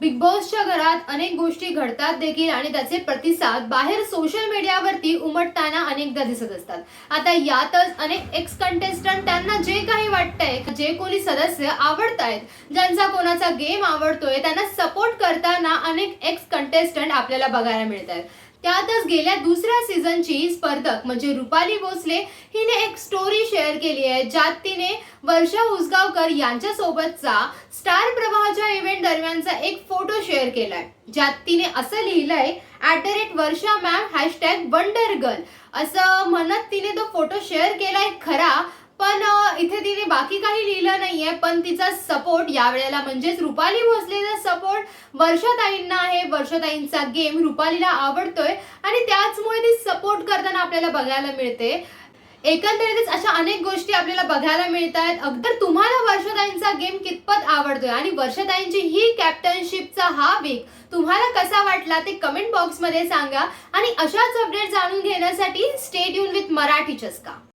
Big बॉसच्या घरात अनेक गोष्टी घडतात देखील आणि त्याचे प्रतिसाद बाहेर सोशल मीडियावरती उमटताना अनेकदा दिसत असतात. आता यातच अनेक एक्स कंटेस्टंट त्यांना जे काही वाटतंय जे कोणी सदस्य आवडतायत ज्यांचा कोणाचा गेम आवडतोय त्यांना सपोर्ट करताना अनेक एक्स कंटेस्टंट आपल्याला बघायला मिळत आहेत त्यातच गेल्या दुसऱ्या सीझनची स्पर्धक म्हणजे रुपाली भोसले हिने एक स्टोरी शेअर केली आहे ज्यात तिने वर्षा उसगावकर यांच्या सोबतचा स्टार प्रवाहाच्या इव्हेंट दरम्यानचा एक फोटो शेअर केलाय ज्यात तिने असं लिहिलंय at the rate Varsha ma'am hashtag wonder girl असं म्हणत तिने तो फोटो शेअर केलाय खरा इथे तिने बाकी काही लिहिलं नाहीये पण तिचा सपोर्ट यावेळेला म्हणजेच रुपाली भोसलेचा सपोर्ट वर्षाताईंना आहे. वर्षाताईंचा गेम रुपालीला आवडतोय आणि त्याचमुळे ती सपोर्ट करताना आपल्याला बघायला मिळते. एकंदरीतच अशा अनेक गोष्टी आपल्याला बघायला मिळत आहेत अगदी तुम्हाला वर्षाताईंचा गेम कितपत आवडतोय आणि वर्षाताईंची ही कॅप्टनशिपचा हा वीक तुम्हाला कसा वाटला ते कमेंट बॉक्समध्ये सांगा आणि अशाच अपडेट जाणून घेण्यासाठी स्टेट युन विथ मराठी चस्का.